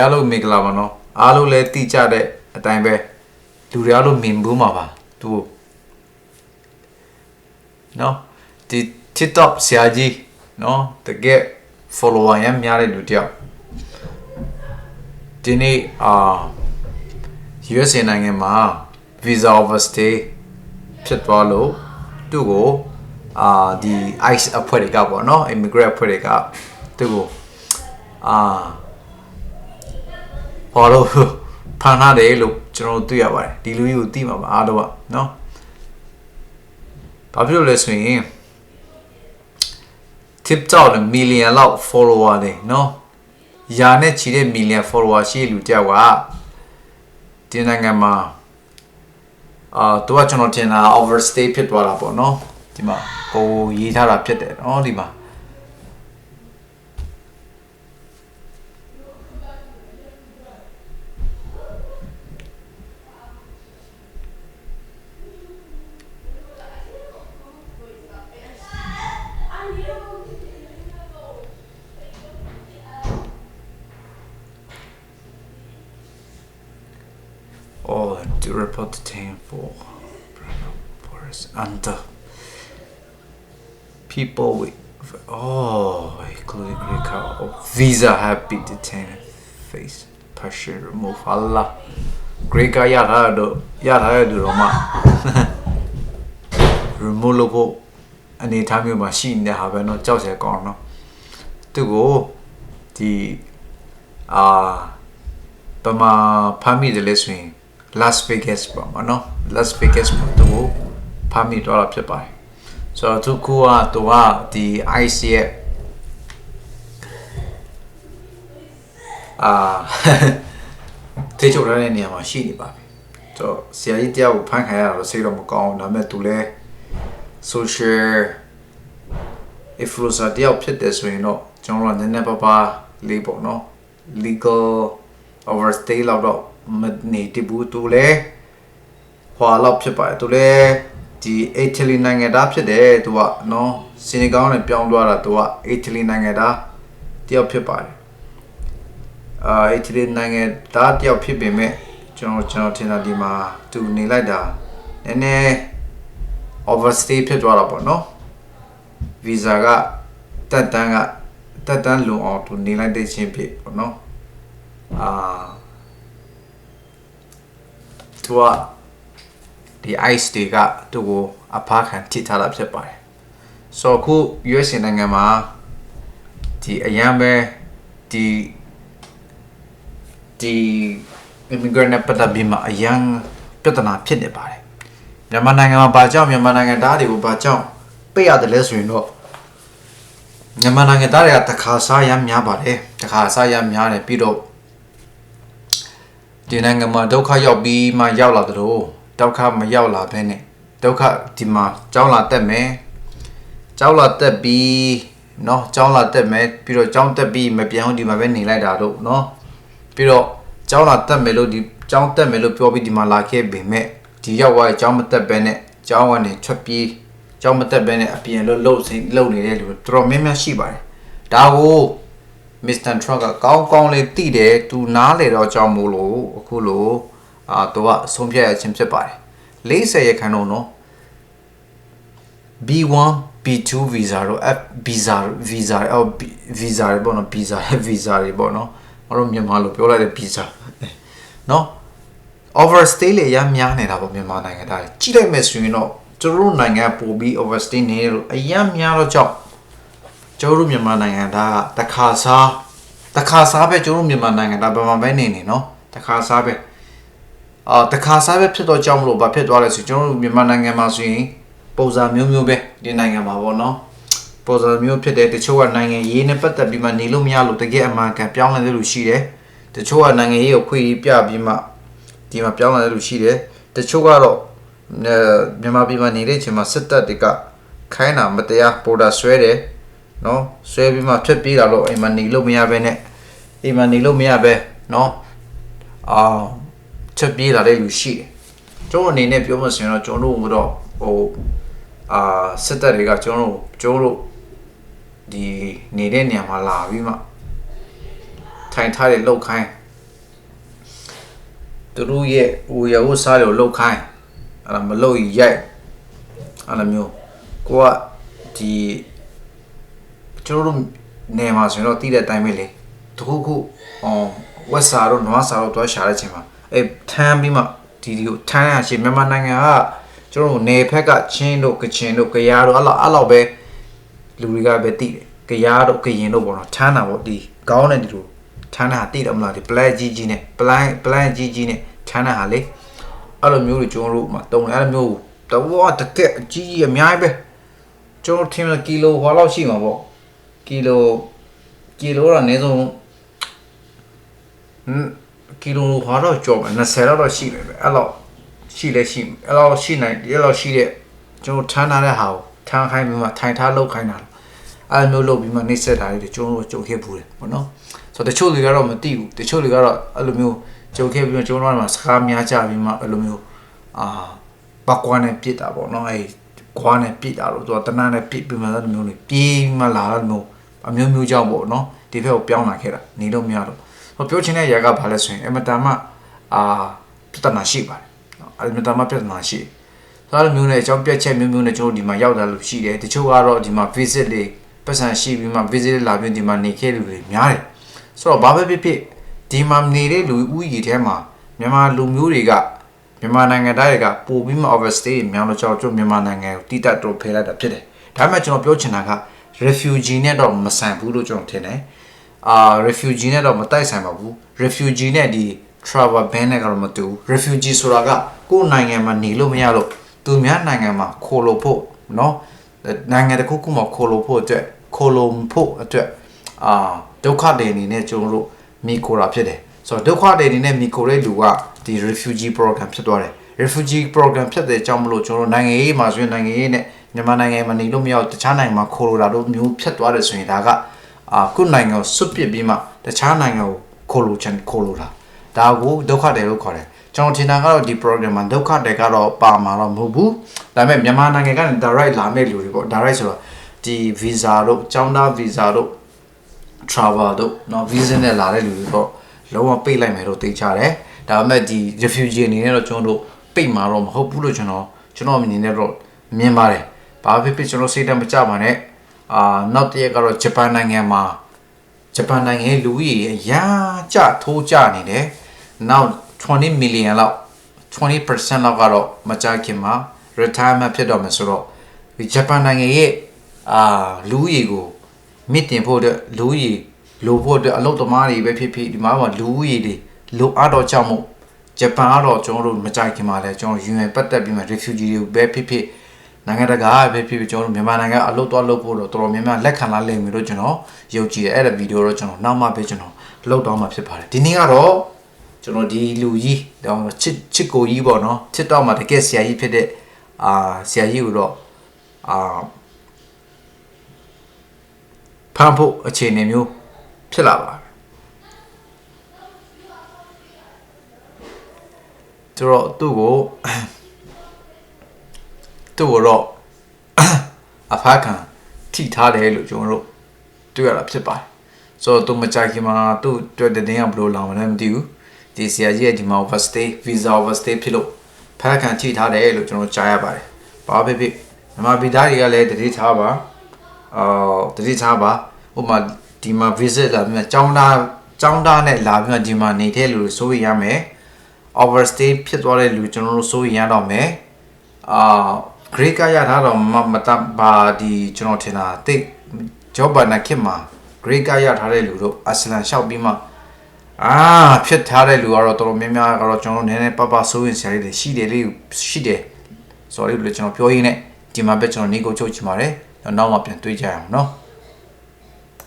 အားလုံးမင်္ဂလာပါနော်အားလုံးလည်းတိကြတဲ့အတိုင်းပဲလူတွေအားလုံးမြင်ဘူးမှာပါသူနော်ဒီ TikTok ဆရာကြီးနော်တကယ် follower ရမ်းများတဲ့လူတစ်ယောက်ဒီနေ့အာ USA နိုင်ငံမှာ visa overstay ဖြစ်သွားလို့သူ့ကိုအာဒီ ICE အဖွဲ့တွေကပေါ့နော် immigrant အဖွဲ့တွေကသူ့ကိုအာ ဟောလို့ဖန်ထားတယ်လို့ကျွန်တော်တို့တွေ့ရပါတယ်ဒီလူကြီးကိုသိမှာပါအားလုံးကနော်ဘာဖြစ်လို့လဲဆိုရင် TikTok နဲ့ million လောက် follower တွေနော်ယာနဲ့ချီတဲ့ million follower ရှိတဲ့လူတယောက်ကဒီနိုင်ငံမှာအာသူကကျွန်တော်ထင်တာ overstay ဖြစ်သွားတာပေါ့နော်ဒီမှာကိုရေးထားတာဖြစ်တယ်နော်ဒီမှာ to report the team for Boris under people with oh including Greek of visa have been detained face pressure remove Allah Greek ရထားတော့ရထားတဲ့လူတော့မှ remove လုပ်ဖို့အနေထားမျိုးမှာရှိနေတဲ့ဟာပဲเนาะကြောက်စရာကောင်းเนาะသူကိုဒီအာပမာဖမ်းမိတယ်လဲဆိုရင် Las Vegas ပေါ့မနော် Las Vegas မှာသူကိုဖမ်းမိတော့တာဖြစ်ပါတယ်ဆိုတော့သူကသူကဒီ IC ရဲ့အာတေချိုရတဲ့နေရာမှာရှိနေပါပြီဆိုတော့ဆရာကြီးတယောက်ကိုဖမ်းခံရတာတော့စိတ်တော့မကောင်းဘူးဒါပေမဲ့သူလည်း social influencer တယောက်ဖြစ်တယ်ဆိုရင်တော့ကျွန်တော်တို့ကနည်းနည်းပါးပါးလေးပေါ့နော် legal overstay လောက်တော့ မနေတဘူးသူလည်းဟွာလောက်ဖြစ်ပါတယ်သူလည်းဒီအီတလီနိုင်ငံသားဖြစ်တယ်သူကနော်စီနီဂေါနဲ့ပြောင်းသွားတာသူကအီတလီနိုင်ငံသားတယောက်ဖြစ်ပါတယ်အာအီတလီနိုင်ငံသားတယောက်ဖြစ်ပေမဲ့ကျွန်တော်ကျွန်တော်ထင်တာဒီမှာသူနေလိုက်တာနည်းနည်း overstay ဖြစ်သွားတာပေါ့နော် visa ကတက်တန်းကတက်တန်းလုံအောင်သူနေလိုက်တဲ့ချင်းဖြစ်ပေါ့နော်အာ သူကဒီ ice တွေကသူ့ကိုအဖားခံထိထားတာဖြစ်ပါတယ်ဆိုတော့အခု US နိုင်ငံမှာဒီအရန်ပဲဒီဒီ immigrant နဲ့ပတ်သက်ပြီးမှအရန်ပြဿနာဖြစ်နေပါတယ်မြန်မာနိုင်ငံမှာဘာကြောင့်မြန်မာနိုင်ငံသားတွေကိုဘာကြောင့်ပိတ်ရတယ်လဲဆိုရင်တော့မြန်မာနိုင်ငံသားတွေကတခါစားရမ်းများပါတယ်တခါစားရမ်းများတယ်ပြီးတော့ ဒီနိုင်ငံမှာဒုက္ခရောက်ပြီးမှရောက်လာတယ်လို့ဒုက္ခမရောက်လာဘဲနဲ့ဒုက္ခဒီမှာကြောင်းလာတက်မယ်ကြောင်းလာတက်ပြီးเนาะကြောင်းလာတက်မယ်ပြီးတော့ကြောင်းတက်ပြီးမပြောင်းဒီမှာပဲနေလိုက်တာတို့เนาะပြီးတော့ကြောင်းလာတက်မယ်လို့ဒီကြောင်းတက်မယ်လို့ပြောပြီးဒီမှာလာခဲ့ပေမဲ့ဒီရောက်သွားကြောင်းမတက်ဘဲနဲ့ကြောင်းကနေထွက်ပြေးကြောင်းမတက်ဘဲနဲ့အပြင်လို့လှုပ်စိလှုပ်နေတဲ့လူတော်တော်များများရှိပါတယ်ဒါကို Mr. Truck ကကောင်းကောင်းလေးတိတယ်သူနားလေတော့ကြောင်းမို့လို့အခုလို့အာသူကအဆုံးဖြတ်ရခြင်းဖြစ်ပါတယ်40ရခိုင်တော့နော် B1 B2 visa တော့ F visa visa အော် visa တွေပေါ့နော် visa visa တွေပေါ့နော်မတို့မြန်မာလိုပြောလိုက်တဲ့ visa နော် overstay လေရမ်းများနေတာပေါ့မြန်မာနိုင်ငံသားတွေကြည့်လိုက်မယ်ဆိုရင်တော့ကျတို့နိုင်ငံပို့ပြီး overstay နေလို့အရမ်းများတော့ကြောက် ကျတို့မြန်မာနိုင်ငံသားကတခါစားတခါစားပဲကျတို့မြန်မာနိုင်ငံသားဘာမှပဲနေနေနော်တခါစားပဲအာတခါစားပဲဖြစ်တော့ကြောက်မလို့ဘာဖြစ်သွားလဲဆိုကျတို့မြန်မာနိုင်ငံမှာဆိုရင်ပုံစံမျိုးမျိုးပဲဒီနိုင်ငံမှာပေါ့နော်ပုံစံမျိုးဖြစ်တယ်တချို့ကနိုင်ငံရေးနဲ့ပတ်သက်ပြီးမှနေလို့မရလို့တကယ်အမှန်ကန်ပြောင်းလဲတဲ့လူရှိတယ်တချို့ကနိုင်ငံရေးကိုခွေပြပြီးမှဒီမှာပြောင်းလာတဲ့လူရှိတယ်တချို့ကတော့အဲမြန်မာပြည်မှာနေတဲ့အချိန်မှာစစ်တပ်တွေကခိုင်းတာမတရားပေါ်တာဆွဲတယ် နော်ဆွဲပြီးမှဖြတ်ပြေးလာတော့အိမ်မှာနေလို့မရဘဲနဲ့အိမ်မှာနေလို့မရဘဲနော်အာချက်ပြေးလာတဲ့လူရှိတယ်ကျွန်တော်အနေနဲ့ပြောမှဆိုရင်တော့ကျွန်တော်တို့တော့ဟိုအာစစ်တပ်တွေကကျွန်တော်တို့ကျွန်တော်တို့ဒီနေတဲ့နေရာမှာလာပြီးမှထိုင်ထားတဲ့လောက်ခိုင်းသူတို့ရဲ့ဟိုရဟိုစားလို့လှုပ်ခိုင်းအဲ့ဒါမလှုပ်ရင်ရိုက်အဲ့လိုမျိုးကိုကဒီ ကျွန်တော်တို့နေမှာဆိုရင်တော့တည်တဲ့အတိုင်းပဲလေတခုခုအော်ဝက်စာတော့နွားစာတော့တွားရှာတဲ့ချိန်မှာအဲထမ်းပြီးမှဒီဒီကိုထမ်းရရှိမြန်မာနိုင်ငံကကျွန်တော်တို့နေဖက်ကချင်းတို့ကချင်တို့ကယားတို့အဲ့လိုအဲ့လိုပဲလူတွေကပဲတည်တယ်ကယားတို့ကရင်တို့ပေါ့နော်ထမ်းတာပေါ့ဒီကောင်းတဲ့ဒီလိုထမ်းတာတည်တယ်မလားဒီ plan ကြီးကြီးနဲ့ plan plan ကြီးကြီးနဲ့ထမ်းတာဟာလေအဲ့လိုမျိုးတွေကျွန်တော်တို့မှာတုံးတယ်အဲ့လိုမျိုးတော့တကက်အကြီးကြီးအများကြီးပဲကျွန်တော်ထင်တယ်ကီလိုဟောလောက်ရှိမှာပေါ့ ကီလိုကီလိုတော့အနည်းဆုံးဟမ်ကီလိုဟာတော့ကျော်မယ်20လောက်တော့ရှိမယ်ပဲအဲ့လောက်ရှိလဲရှိအဲ့လောက်ရှိနိုင်အဲ့လောက်ရှိတဲ့ကျွန်တော်ထမ်းထားတဲ့ဟာကိုထမ်းခိုင်းပြီးမှထိုင်ထားလောက်ခိုင်းတာအဲ့လိုမျိုးလုပ်ပြီးမှနှိမ့်ဆက်တာတွေကျွန်တော်တို့ကြုံခဲ့ဘူးတယ်ပေါ့နော်ဆိုတော့တချို့တွေကတော့မသိဘူးတချို့တွေကတော့အဲ့လိုမျိုးကြုံခဲ့ပြီးမှကျွန်တော်တို့ကစကားများကြပြီးမှအဲ့လိုမျိုးအာဘကွာနဲ့ပြစ်တာပေါ့နော်အဲ့ ကွာနဲ့ပြစ်တာလို့သူကတနန်းနဲ့ပြစ်ပြီးမှအဲ့လိုမျိုးနေပြေးမှလာတယ်မျိုးအမျိုးမျိုးကြောင့်ပေါ့နော်ဒီဘက်ကိုပြောင်းလာခဲ့တာနေလို့မရတော့ဟောပြောချင်တဲ့ຢာကဘာလဲဆိုရင်အမတန်မှအာပြဿနာရှိပါတယ်နော်အမတန်မှပြဿနာရှိတယ်ဒါလိုမျိုးနဲ့အကြောင်းပြတ်ချက်မျိုးမျိုးနဲ့ကျွန်တော်ဒီမှာရောက်လာလို့ရှိတယ်တချို့ကတော့ဒီမှာ visit လေးပတ်စံရှိပြီးမှ visit လေးလာပြီးဒီမှာနေခဲ့လူတွေများတယ်ဆိုတော့ဘာပဲဖြစ်ဖြစ်ဒီမှာနေတဲ့လူဦးရေထဲမှာမြန်မာလူမျိုးတွေက မြန်မာနိုင်ငံသားတွေကပို့ပြီးမှ overstay များလို့ကြောက်ကျွန်တော်မြန်မာနိုင်ငံကိုတိတက်တော့ဖယ်လိုက်တာဖြစ်တယ်ဒါပေမဲ့ကျွန်တော်ပြောချင်တာက refugee နဲ့တော့မဆိုင်ဘူးလို့ကျွန်တော်ထင်တယ်အာ refugee နဲ့တော့မတိုက်ဆိုင်ပါဘူး refugee နဲ့ဒီ travel ban နဲ့ကတော့မတူဘူး refugee ဆိုတာကကိုယ်နိုင်ငံမှာနေလို့မရလို့သူများနိုင်ငံမှာခိုးလို့ဖို့เนาะနိုင်ငံတစ်ခုခုမှာခိုးလို့ဖို့အတွက်ခိုးလို့ဖို့အတွက်အာဒုက္ခတွေအနေနဲ့ကျွန်တော်တို့မိခိုတာဖြစ်တယ် ဆိုတော့ဒုက္ခတွေအနေနဲ့မိခိုတဲ့လူကဒီ refugee program ဖြစ်သွားတယ် refugee program ဖြစ်တဲ့အကြောင်းမလို့ကျွန်တော်တို့နိုင်ငံရေးမှာဆိုရင်နိုင်ငံရေးနဲ့မြန်မာနိုင်ငံမှာနေလို့မရတော့တခြားနိုင်ငံမှာခိုးလို့တာတို့မျိုးဖြစ်သွားတယ်ဆိုရင်ဒါကအာခုနိုင်ငံကိုစွတ်ပစ်ပြီးမှတခြားနိုင်ငံကိုခိုးလို့ချင်ခိုးလို့တာဒါကိုဒုက္ခတွေလို့ခေါ်တယ်ကျွန်တော်ထင်တာကတော့ဒီ program မှာဒုက္ခတွေကတော့ပါမှာတော့မဟုတ်ဘူးဒါပေမဲ့မြန်မာနိုင်ငံကနေ direct လာမဲ့လူတွေပေါ့ direct ဆိုတော့ဒီ visa တို့ကျောင်းသား visa တို့ travel တို့เนาะ visa နဲ့လာတဲ့လူတွေတော့ လုံးဝပိတ်လိုက်မယ်လို့သိချတယ်ဒါပေမဲ့ဒီ refugee အနေနဲ့တော့ကျွန်တော်တို့ပိတ်မှာတော့မဟုတ်ဘူးလို့ကျွန်တော်ကျွန်တော်အနေနဲ့တော့မြင်ပါတယ်ဘာဖြစ်ဖြစ်ကျွန်တော်စိတ်တမကြပါနဲ့အာနောက်တစ်ရက်ကတော့ဂျပန်နိုင်ငံမှာဂျပန်နိုင်ငံရဲ့လူကြီးအရာကြထိုးကြနေတယ်နောက်20 million လောက်20%လောက်ကတော့မကြခင်မှာ retirement ဖြစ်တော့မယ်ဆိုတော့ဒီဂျပန်နိုင်ငံရဲ့အာလူကြီးကိုမြင့်တင်ဖို့အတွက်လူကြီး လိုဖို့အတွက်အလုပ်သမားတွေပဲဖြစ်ဖြစ်ဒီမှာကလူကြီးတွေလိုအပ်တော့ကြောင့်မို့ဂျပန်ကတော့ကျွန်တော်တို့မကြခင်မှာလဲကျွန်တော် UN ပတ်သက်ပြီးမှ refugee တွေကိုပဲဖြစ်ဖြစ်နိုင်ငံတကာပဲဖြစ်ဖြစ်ကျွန်တော်တို့မြန်မာနိုင်ငံအလုပ်သွားလုပ်ဖို့တော့တော်တော်များများလက်ခံလာလိမ့်မယ်လို့ကျွန်တော်ယုံကြည်တယ်အဲ့ဒါဗီဒီယိုတော့ကျွန်တော်နောက်မှပဲကျွန်တော်လုပ်တော့မှာဖြစ်ပါတယ်ဒီနေ့ကတော့ကျွန်တော်ဒီလူကြီးတော့ချစ်ချစ်ကိုကြီးပေါ့နော်ချစ်တော့မှာတကယ်ဆရာကြီးဖြစ်တဲ့အာဆရာကြီးကိုတော့အာဖမ်းဖို့အခြေအနေမျိုး ဖြစ်လာပါတယ်သူတော့သူ့ကိုသူ့ကိုတော့အဖခံထိထားတယ်လို့ကျွန်တော်တို့တွေ့ရတာဖြစ်ပါတယ်ဆိုတော့သူမကြိုက်ခင်မှာသူ့တွေ့တဲ့တင်းကဘယ်လိုလောင်မလဲမသိဘူးဒီဆရာကြီးရဲ့ဒီမှာ overstay visa overstay ဖြစ်လို့ဖခံထိထားတယ်လို့ကျွန်တော်ကြားရပါတယ်ဘာဖြစ်ဖြစ်မြန်မာပြည်သားတွေကလည်းတတိထားပါအော်တတိထားပါဥပမာ ဒီမှာ visit လာပြီးမှចောင်းသားចောင်းသားနဲ့လာပြီးမှဒီမှာနေတဲ့လူတွေစိုးရိမ်ရမယ် overstay ဖြစ်သွားတဲ့လူကျွန်တော်တို့စိုးရိမ်ရတော့မယ်အာ great ကရထားတော့မမတဘာဒီကျွန်တော်ထင်တာတိ job ဘာနာခင်မှာ great ကရထားတဲ့လူတို့အစလန်လျှောက်ပြီးမှအာဖြစ်ထားတဲ့လူကတော့တော်တော်များများကတော့ကျွန်တော်နည်းနည်းပပစိုးရင်ဆရာလေးတွေရှိတယ်လေးရှိတယ် sorry လို့ကျွန်တော်ပြောရင်းနဲ့ဒီမှာပဲကျွန်တော်နေကိုချုပ်ချင်ပါတယ်နောက်မှပြန်တွေ့ကြရအောင်เนาะ